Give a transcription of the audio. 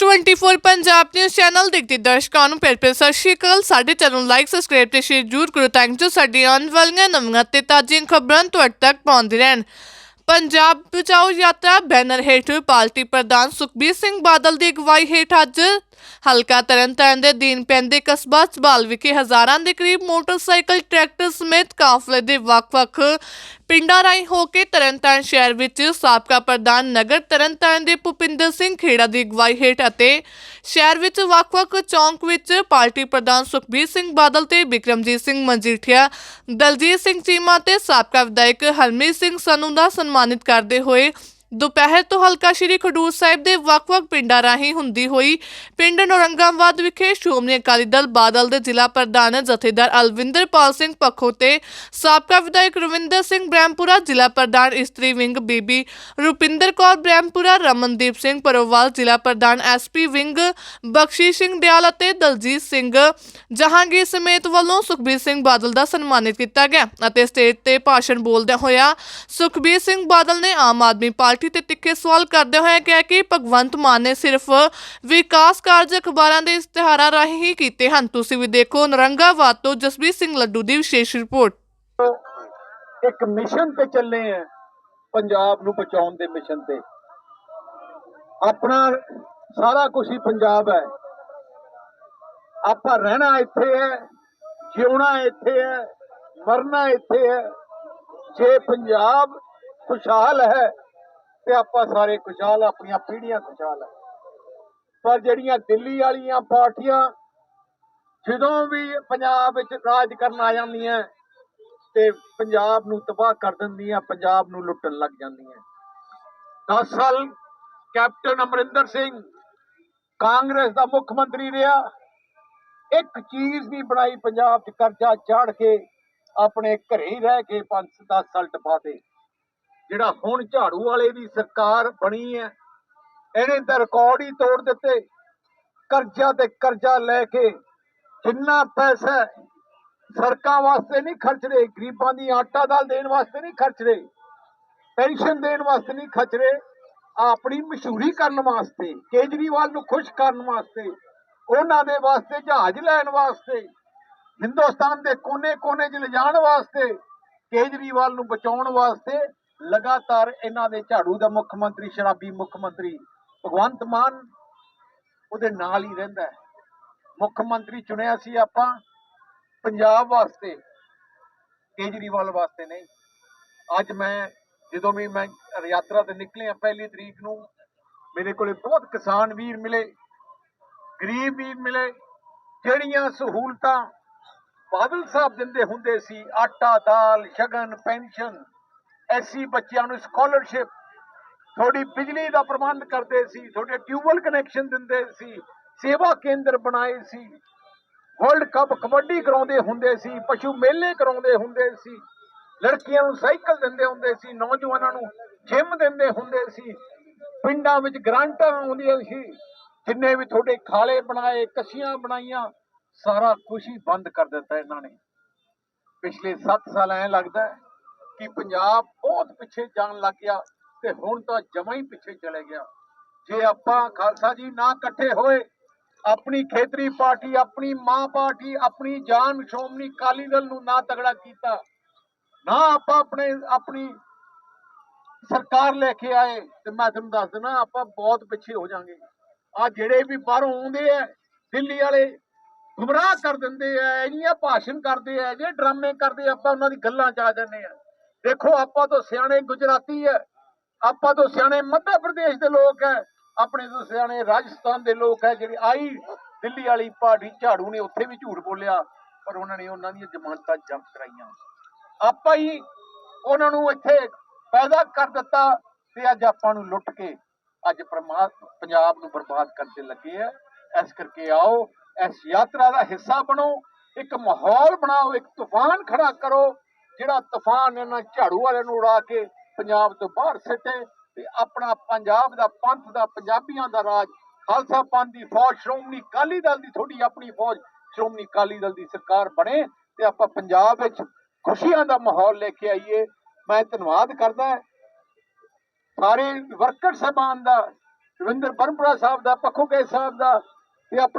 24 Punjab news channel ਦੇਖਦੇ ਦਰਸ਼ਕਾਂ ਨੂੰ ਪਿਆਰ ਭਰੀ ਸਤਿ ਸ਼੍ਰੀ ਅਕਾਲ। ਸਾਡੇ ਚੈਨਲ ਲਾਈਕ ਸਬਸਕ੍ਰਾਈਬ ਤੇ ਸ਼ੇਅਰ ਜ਼ਰੂਰ ਕਰੋ ਤਾਂ ਜੋ ਸਾਡੀਆਂ ਆਉਣ ਵਾਲੀਆਂ ਨਵੀਆਂ ਤੇ ਤਾਜ਼ੀਆਂ ਖਬਰਾਂ ਤੁਹਾਡੇ ਤੱਕ ਪਹੁੰਚਦੀ ਰਹਿਣ। ਪੰਜਾਬ ਬਚਾਓ ਯਾਤਰਾ ਬੈਨਰ ਹੇਠ ਪਾਰਟੀ ਪ੍ਰਧਾਨ ਸੁਖਬੀਰ ਸਿੰਘ ਬਾਦਲ ਦੀ ਅਗਵਾਈ ਹੇਠ ਅੱਜ ਹਲਕਾ ਤਰਨਤਾਰਨ ਦੇ ਦੀਨ ਪੈਂਦੇ ਕਸਬਾ ਸਬਾਲ ਵਿਖੇ ਹਜ਼ਾਰਾਂ ਦੇ ਕਰੀਬ ਮੋਟਰਸਾਈਕਲ, ਟਰੈਕਟਰ ਸਮੇਤ ਕਾਫਲੇ ਦੇ ਵੱਖ-ਵੱਖ ਪਿੰਡਾਂ ਰਾਹੀਂ ਹੋ ਕੇ ਤਰਨਤਾਰਨ ਸ਼ਹਿਰ ਵਿੱਚ ਸਾਬਕਾ ਪ੍ਰਧਾਨ ਨਗਰ ਤਰਨਤਾਰਨ ਦੇ ਭੁਪਿੰਦਰ ਸਿੰਘ ਖੇੜਾ ਦੀ ਅਗਵਾਈ ਹੇਠ ਅਤੇ ਸ਼ਹਿਰ ਵਿੱਚ ਵੱਖ-ਵੱਖ ਚੌਂਕ ਵਿੱਚ ਪਾਰਟੀ ਪ੍ਰਧਾਨ ਸੁਖਬੀਰ ਸਿੰਘ ਬਾਦਲ ਤੇ ਬਿਕਰਮਜੀਤ ਸਿੰਘ ਮਜੀਠੀਆ, ਦਲਜੀਤ ਸਿੰਘ ਚੀਮਾ ਤੇ ਸਾਬਕਾ ਵਿਧਾਇਕ ਹਰਮੀਤ ਸਿੰਘ ਸਨੂ ਦਾ ਸਨਮਾਨਿਤ ਕਰਦੇ ਹੋਏ ਦੁਪਹਿਰ ਤੋਂ ਹਲਕਾ ਸ਼੍ਰੀ ਖਡੂਰ ਸਾਹਿਬ ਦੇ ਵੱਖ-ਵੱਖ ਪਿੰਡਾਂ ਰਾਹੀਂ ਹੁੰਦੀ ਹੋਈ ਪਿੰਡ ਨੌਰੰਗਾਬਾਦ ਵਿਖੇ ਸ਼੍ਰੋਮਣੀ ਅਕਾਲੀ ਦਲ ਬਾਦਲ ਦੇ ਜ਼ਿਲ੍ਹਾ ਪ੍ਰਧਾਨ ਜਥੇਦਾਰ ਅਲਵਿੰਦਰਪਾਲ ਸਿੰਘ ਪੱਖੋ ਤੇ ਸਾਬਕਾ ਵਿਧਾਇਕ ਰਵਿੰਦਰ ਸਿੰਘ ਬ੍ਰਹਮਪੁਰਾ ਜ਼ਿਲ੍ਹਾ ਪ੍ਰਧਾਨ ਇਸਤਰੀ ਵਿੰਗ ਬੀਬੀ ਰੁਪਿੰਦਰ ਕੌਰ ਬ੍ਰਹਮਪੁਰਾ, ਰਮਨਦੀਪ ਸਿੰਘ ਪਰੋਵਾਲ ਜ਼ਿਲ੍ਹਾ ਪ੍ਰਧਾਨ ਐਸਪੀ ਵਿੰਗ ਬਖਸ਼ੀ ਸਿੰਘ ਡਿਆਲ ਅਤੇ ਦਲਜੀਤ ਸਿੰਘ ਜਹਾਂਗੀਰ ਸਮੇਤ ਵੱਲੋਂ ਸੁਖਬੀਰ ਸਿੰਘ ਬਾਦਲ ਦਾ ਸਨਮਾਨਿਤ ਕੀਤਾ ਗਿਆ ਅਤੇ ਸਟੇਜ ਤੇ ਭਾਸ਼ਣ ਬੋਲਦਿਆਂ ਹੋਇਆ ਸੁਖਬੀਰ ਸਿੰਘ ਬਾਦਲ ਨੇ ਆਮ ਆਦਮੀ ਪਾਰਟੀ ਤੇ ਤਿੱਖੇ ਸਵਾਲ ਕਰਦੇ ਹੋਏ ਕਿਹਾ ਕਿ ਭਗਵੰਤ ਮਾਨ ਨੇ ਸਿਰਫ ਵਿਕਾਸ ਕਾਰਜ ਅਖਬਾਰਾਂ ਦੇ ਇਸ਼ਤਿਹਾਰਾਂ ਰਾਹੀਂ ਹੀ ਕੀਤੇ ਹਨ। ਤੁਸੀਂ ਵੀ ਦੇਖੋ ਨਰੰਗਾਵਾਦ ਤੋਂ ਜਸਬੀਰ ਸਿੰਘ ਲੱਡੂ ਦੀ ਵਿਸ਼ੇਸ਼ ਰਿਪੋਰਟ। ਇੱਕ ਮਿਸ਼ਨ ਤੇ ਚੱਲੇ ਆ, ਪੰਜਾਬ ਨੂੰ ਬਚਾਉਣ ਦੇ ਮਿਸ਼ਨ ਤੇ। ਆਪਣਾ ਸਾਰਾ ਕੁਝ ਹੀ ਪੰਜਾਬ ਹੈ। ਆਪਾਂ ਰਹਿਣਾ ਇੱਥੇ ਹੈ, ਜਿਉਣਾ ਇੱਥੇ ਹੈ, ਮਰਨਾ ਇੱਥੇ ਹੈ। ਜੇ ਪੰਜਾਬ ਖੁਸ਼ਹਾਲ ਹੈ ਤੇ ਆਪਾਂ ਸਾਰੇ ਖੁਸ਼ਹਾਲ ਆਪਣੀਆਂ ਪੀੜ੍ਹੀਆਂ ਖੁਸ਼ਹਾਲ ਪਰ ਜਿਹੜੀਆਂ ਦਿੱਲੀ ਵਾਲੀਆਂ ਪਾਰਟੀਆਂ ਜਦੋਂ ਵੀ ਪੰਜਾਬ ਵਿੱਚ ਰਾਜ ਕਰਨ ਆ ਜਾਂਦੀਆਂ ਤੇ ਪੰਜਾਬ ਨੂੰ ਤਬਾਹ ਕਰ ਦਿੰਦੀਆਂ, ਪੰਜਾਬ ਨੂੰ ਲੁੱਟਣ ਲੱਗ ਜਾਂਦੀਆਂ। 10 ਸਾਲ ਕੈਪਟਨ ਅਮਰਿੰਦਰ ਸਿੰਘ ਕਾਂਗਰਸ ਦਾ ਮੁੱਖ ਮੰਤਰੀ ਰਿਹਾ। ਇੱਕ ਚੀਜ਼ ਨਹੀਂ ਬਣਾਈ, ਪੰਜਾਬ 'ਚ ਕਰਜ਼ਾ ਚਾੜ ਕੇ ਆਪਣੇ ਘਰੇ ਹੀ ਰਹਿ ਕੇ 5-10 ਸਾਲ ਟਪਾਤੇ ਜਿਹੜਾ ਹੁਣ ਝਾੜੂ ਵਾਲੇ ਦੀ ਸਰਕਾਰ ਬਣੀ ਹੈ, ਇਹਨੇ ਤਾਂ ਰਿਕਾਰਡ ਹੀ ਤੋੜ ਦਿੱਤੇ। ਕਰਜ਼ਾ ਤੇ ਕਰਜ਼ਾ ਲੈ ਕੇ ਜਿੰਨਾ ਪੈਸਾ ਸੜਕਾਂ ਵਾਸਤੇ ਨਹੀਂ ਖਰਚ ਰਹੇ, ਗਰੀਬਾਂ ਦੀ ਆਟਾ ਦਾਲ ਦੇਣ ਵਾਸਤੇ ਨਹੀਂ ਖਰਚ ਰਹੇ, ਪੈਨਸ਼ਨ ਦੇਣ ਵਾਸਤੇ ਨਹੀਂ ਖਰਚ ਰਹੇ, ਆਪਣੀ ਮਸ਼ਹੂਰੀ ਕਰਨ ਵਾਸਤੇ, ਕੇਜਰੀਵਾਲ ਨੂੰ ਖੁਸ਼ ਕਰਨ ਵਾਸਤੇ, ਉਹਨਾਂ ਦੇ ਵਾਸਤੇ ਜਹਾਜ਼ ਲੈਣ ਵਾਸਤੇ, ਹਿੰਦੁਸਤਾਨ ਦੇ ਕੋਨੇ-ਕੋਨੇ 'ਚ ਲਿਜਾਣ ਵਾਸਤੇ, ਕੇਜਰੀਵਾਲ ਨੂੰ ਬਚਾਉਣ ਵਾਸਤੇ ਲਗਾਤਾਰ ਇਹਨਾਂ ਦੇ ਝਾੜੂ ਦਾ ਮੁੱਖ ਮੰਤਰੀ, ਸ਼ਰਾਬੀ ਮੁੱਖ ਮੰਤਰੀ ਭਗਵੰਤ ਮਾਨ ਉਹਦੇ ਨਾਲ ਹੀ ਰਹਿੰਦਾ ਹੈ। ਮੁੱਖ ਮੰਤਰੀ ਚੁਣਿਆ ਸੀ ਆਪਾਂ ਪੰਜਾਬ ਵਾਸਤੇ, ਕੇਜਰੀਵਾਲ ਵਾਸਤੇ ਨਹੀਂ। ਅੱਜ ਮੈਂ, ਜਦੋਂ ਵੀ ਮੈਂ ਯਾਤਰਾ ਤੇ ਨਿਕਲਿਆ ਪਹਿਲੀ ਤਰੀਕ ਨੂੰ, ਮੇਰੇ ਕੋਲੇ ਬਹੁਤ ਕਿਸਾਨ ਵੀਰ ਮਿਲੇ, ਗਰੀਬ ਵੀਰ ਮਿਲੇ, ਜਿਹੜੀਆਂ ਸਹੂਲਤਾਂ ਬਾਦਲ ਸਾਹਿਬ ਦਿੰਦੇ ਹੁੰਦੇ ਸੀ, ਆਟਾ ਦਾਲ, ਸ਼ਗਨ, ਪੈਨਸ਼ਨ ਐਸੀ ਬੱਚਿਆਂ ਨੂੰ ਸਕਾਲਰਸ਼ਿਪ ਥੋੜੀ ਬਿਜਲੀ ਦਾ ਪ੍ਰਬੰਧ ਕਰਦੇ ਸੀ, ਤੁਹਾਡੇ ਟਿਊਬਵੈਲ ਕਨੈਕਸ਼ਨ ਦਿੰਦੇ ਸੀ, ਸੇਵਾ ਕੇਂਦਰ ਬਣਾਏ ਸੀ ਵਰਲਡ ਕੱਪ ਕਬੱਡੀ ਕਰਾਉਂਦੇ ਹੁੰਦੇ ਸੀ, ਪਸ਼ੂ ਮੇਲੇ ਕਰਾਉਂਦੇ ਹੁੰਦੇ ਸੀ, ਲੜਕੀਆਂ ਨੂੰ ਸਾਈਕਲ ਦਿੰਦੇ ਹੁੰਦੇ ਸੀ, ਨੌਜਵਾਨਾਂ ਨੂੰ ਜਿਮ ਦਿੰਦੇ ਹੁੰਦੇ ਸੀ, ਪਿੰਡਾਂ ਵਿੱਚ ਗ੍ਰਾਂਟਾਂ ਆਉਂਦੀਆਂ ਸੀ, ਜਿੰਨੇ ਵੀ ਤੁਹਾਡੇ ਖਾਲੇ ਬਣਾਏ, ਕਸ਼ੀਆਂ ਬਣਾਈਆਂ, ਸਾਰਾ ਕੁਛ ਹੀ ਬੰਦ ਕਰ ਦਿੱਤਾ ਇਹਨਾਂ ਨੇ। ਪਿਛਲੇ 7 ਸਾਲ ਐ ਲੱਗਦਾ ਕਿ ਪੰਜਾਬ ਬਹੁਤ ਪਿੱਛੇ ਜਾਣ ਲੱਗ ਗਿਆ ਤੇ ਹੁਣ ਤਾਂ ਜਮਾਂ ਹੀ ਪਿੱਛੇ ਚਲੇ ਗਿਆ। ਜੇ ਆਪਾਂ ਖਾਲਸਾ ਜੀ ਨਾ ਇਕੱਠੇ ਹੋਏ, ਆਪਣੀ ਖੇਤਰੀ ਪਾਰਟੀ, ਆਪਣੀ ਮਾਂ ਪਾਰਟੀ, ਆਪਣੀ ਜਾਨ ਸ਼੍ਰੋਮਣੀ ਅਕਾਲੀ ਦਲ ਨੂੰ ਨਾ ਤਗੜਾ ਕੀਤਾ, ਨਾ ਆਪਾਂ ਆਪਣੇ, ਆਪਣੀ ਸਰਕਾਰ ਲੈ ਕੇ ਆਏ ਤੇ ਮੈਂ ਤੁਹਾਨੂੰ ਦੱਸ ਦਿੰਦਾ ਆਪਾਂ ਬਹੁਤ ਪਿੱਛੇ ਹੋ ਜਾਾਂਗੇ। ਆ ਜਿਹੜੇ ਵੀ ਬਾਹਰੋਂ ਆਉਂਦੇ ਆ, ਦਿੱਲੀ ਵਾਲੇ ਗੁੰਮਰਾਹ ਕਰ ਦਿੰਦੇ ਆ, ਇੰਨੀਆਂ ਭਾਸ਼ਣ ਕਰਦੇ ਆ ਜੇ ਡਰਾਮੇ ਕਰਦੇ ਆਪਾਂ ਉਹਨਾਂ ਦੀ ਗੱਲਾਂ 'ਚ ਆ ਜਾਂਦੇ ਆ। ਦੇਖੋ, ਆਪਾਂ ਤੋਂ ਸਿਆਣੇ ਗੁਜਰਾਤੀ ਹੈ ਆਪਾਂ ਤੋਂ ਸਿਆਣੇ ਮੱਧ ਪ੍ਰਦੇਸ਼ ਦੇ ਲੋਕ ਹੈ ਆਪਣੇ ਤੋਂ ਸਿਆਣੇ ਰਾਜਸਥਾਨ ਦੇ ਲੋਕ ਹੈ ਜਿਹੜੇ ਆਈ ਦਿੱਲੀ ਵਾਲੀ ਪਾਰਟੀ ਝਾੜੂ ਨੇ, ਉੱਥੇ ਵੀ ਝੂਠ ਬੋਲਿਆ, ਪਰ ਉਹਨਾਂ ਨੇ ਉਹਨਾਂ ਦੀਆਂ ਜ਼ਮਾਨਤਾਂ ਜ਼ਬਤ ਕਰਾਈਆਂ। ਆਪਾਂ ਹੀ ਉਹਨਾਂ ਨੂੰ ਇੱਥੇ ਪੈਦਾ ਕਰ ਦਿੱਤਾ ਤੇ ਅੱਜ ਆਪਾਂ ਨੂੰ ਲੁੱਟ ਕੇ ਅੱਜ ਪਰਮਾਤਮਾ ਪੰਜਾਬ ਨੂੰ ਬਰਬਾਦ ਕਰਨ ਲੱਗੇ ਆ ਇਸ ਕਰਕੇ ਆਓ, ਇਸ ਯਾਤਰਾ ਦਾ ਹਿੱਸਾ ਬਣੋ, ਇੱਕ ਮਾਹੌਲ ਬਣਾਓ, ਇੱਕ ਤੂਫਾਨ ਖੜਾ ਕਰੋ। ਜਿਹੜਾ ਤੂਫਾਨ ਇਹਨਾਂ ਝਾੜੂ ਵਾਲਿਆਂ ਨੂੰ ਉਡਾ ਕੇ ਪੰਜਾਬ ਤੋਂ ਬਾਹਰ ਸਿੱਟੇ ਤੇ ਆਪਣਾ ਪੰਜਾਬ ਦਾ ਪੰਥ ਦਾ, ਪੰਜਾਬੀਆਂ ਦਾ ਰਾਜ, ਖਾਲਸਾ ਪੰਥ ਦੀ ਫੌਜ, ਸ਼੍ਰੋਮਣੀ ਅਕਾਲੀ ਦਲ ਦੀ ਥੋੜੀ ਆਪਣੀ ਫੌਜ, ਸ਼੍ਰੋਮਣੀ ਅਕਾਲੀ ਦਲ ਦੀ ਸਰਕਾਰ ਬਣੇ ਤੇ ਆਪਾਂ ਪੰਜਾਬ ਵਿੱਚ ਖੁਸ਼ੀਆਂ ਦਾ ਮਾਹੌਲ ਲੈ ਕੇ ਆਈਏ। ਮੈਂ ਧੰਨਵਾਦ ਕਰਦਾ ਸਾਰੇ ਵਰਕਰ ਸਹਿਬਾਨ ਦਾ, ਰਵਿੰਦਰ ਬਰਮਪੁਰਾ ਸਾਹਿਬ ਦਾ ਪੱਖੋਕੇ ਸਾਹਿਬ ਦਾ ਤੇ ਆਪਣੇ